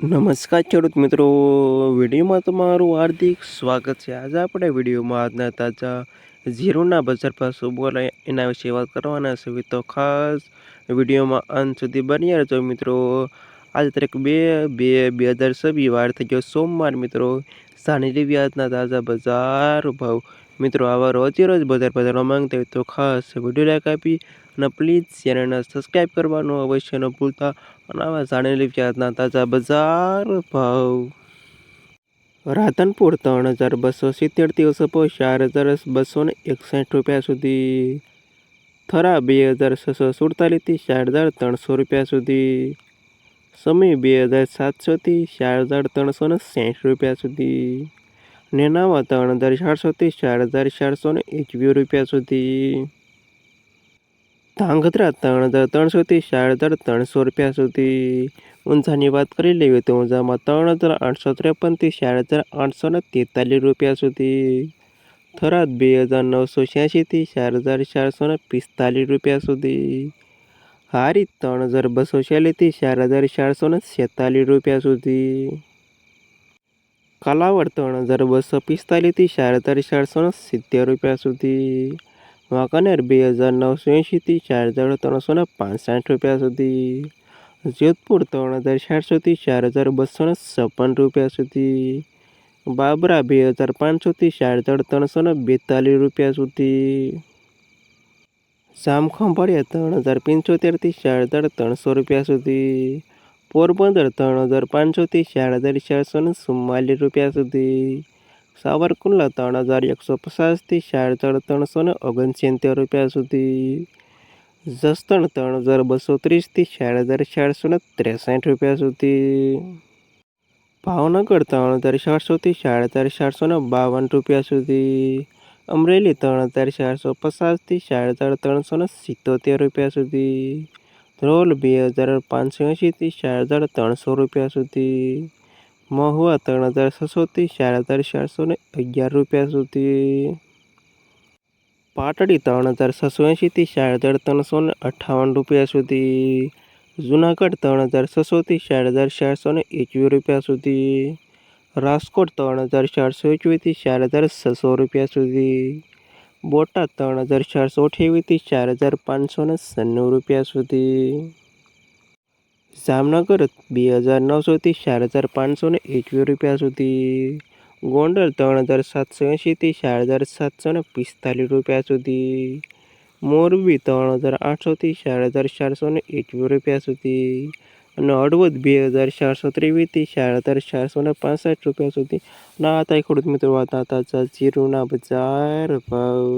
નમસ્કાર, ખેડૂત મિત્રો. વિડીયોમાં તમારું હાર્દિક સ્વાગત છે. આજે આપણે વિડીયોમાં આજના તાજા ઝીરોના બજાર પર શું બોલે એના વિશે વાત કરવાના છે. તો ખાસ વિડીયોમાં અંત સુધી બન્યા રહેજો મિત્રો. આજે તારીખ બે બે બે હજાર છવ્વીસ વાર થઈ ગયો સોમવાર મિત્રો સાંજે વ્યાજના તાજા બજાર ભાવ મિત્રો આવા રોજે રોજ બજાર બજારમાં માંગતા હોય તો ખાસ વીડિયો લાઈક આપી અને પ્લીઝ ચેનલને સબસ્ક્રાઈબ કરવાનું અવશ્ય ન ભૂલતા અને આવા જાણી વ્યાજના તાજા બજાર ભાવ. રાધનપુર ત્રણ હજાર બસો સિત્તેરથી ઓછો ચાર હજાર બસો ને એકસઠ રૂપિયા સુધી. થરા બે હજાર છસો સુડતાલીસથી ચાર હજાર ત્રણસો રૂપિયા સુધી. સમી બે હજાર સાતસોથી ચાર હજાર ત્રણસો ને સાઠ રૂપિયા સુધી નેનામાં ત્રણ હજાર ચારસોથી ચાર હજાર ચારસો ને એકવીસ રૂપિયા સુધી. ધાંગધ્રા ત્રણ હજાર ત્રણસોથી ચાર હજાર ત્રણસો રૂપિયા સુધી. ઊંઝાની વાત કરી લઈએ તો ઊંઝામાં ત્રણ હજાર આઠસો ત્રેપનથી ચાર હજાર આઠસો ને તેતાલીસ રૂપિયા સુધી. થરાદ બે હજાર નવસો છ્યાસીથી ચાર હજાર ચારસો ને પિસ્તાલીસ રૂપિયા સુધી. હારી ત્રણ હજાર બસો છેલ્લીથી ચાર હજાર ચારસો ને છેતાલીસ રૂપિયા સુધી. કાલાવડ ત્રણ હજાર બસો પિસ્તાલીસથી ચાર હજાર ચારસો ને સિત્તેર રૂપિયા સુધી. વાંકાનેર બે હજાર નવસો એંશીથી ચાર હજાર ત્રણસો ને પાંસઠ રૂપિયા સુધી. જોધપુર ત્રણ હજાર ચારસોથી ચાર હજાર બસો ને છપ્પન રૂપિયા સુધી. બાબરા બે હજાર પાંચસોથી ચાર હજાર ત્રણસો ને બેતાલીસ રૂપિયા સુધી. જામખંભાળિયા ત્રણ હજાર પંચોતેરથી ચાર હજાર ત્રણસો રૂપિયા સુધી. પોરબંદર ત્રણ હજાર પાંચસોથી ચાર હજાર ચારસો ને ચુમ્માલીસ રૂપિયા સુધી. સાવરકુંડલા ત્રણ હજાર એકસો પચાસથી ચાર હજાર ત્રણસો ને ઓગણસિત્તેર રૂપિયા સુધી. જસદણ ત્રણ હજાર બસો ત્રીસથી ચાર હજાર ચારસો ને ત્રેસઠ રૂપિયા સુધી. ભાવનગર ત્રણ હજાર ચારસોથી ચાર હજાર ચારસો ને બાવન રૂપિયા સુધી. અમરેલી ત્રણ હજાર ચારસો પચાસથી ચાર હજાર ત્રણસો ને સિત્તોતેર રૂપિયા સુધી. ધ્રોલ બે હજાર પાંચસો એંશીથી ચાર હજાર ત્રણસો રૂપિયા સુધી. મહુવા ત્રણ હજાર છસોથી ચાર હજાર ચારસો ને અગિયાર રૂપિયા સુધી. પાટડી ત્રણ હજાર છસો એંશીથી ચાર હજાર ત્રણસો ને અઠ્ઠાવન રૂપિયા સુધી. જુનાગઢ ત્રણ હજાર છસોથી ચાર હજાર ચારસો ને એકવીસ રૂપિયા સુધી. રાજકોટ ત્રણ હજાર ચારસો એકવીસથી ચાર હજાર છસો રૂપિયા સુધી. બોટાદ ત્રણ હજાર ચારસો અઠ્યાવીસથી ચાર હજાર પાંચસો ને છન્નું રૂપિયા સુધી. જામનગર બે હજાર નવસોથી ચાર હજાર પાંચસો ને એકવીસ રૂપિયા સુધી. ગોંડલ ત્રણ હજાર સાતસો એંશીથી ચાર હજાર સાતસો ને પિસ્તાલીસ રૂપિયા સુધી. મોરબી ત્રણ હજાર આઠસોથી ચાર હજાર ચારસો ને એકવીસ રૂપિયા સુધી. અને અડવદ બે હજાર ચારસો ત્રેવીસથી ચાર હજાર ચારસો ને પાસઠ રૂપિયા સુધી ના હતા ખેડૂત મિત્રો. વાતા હતા જીરુના બજાર ભાવ.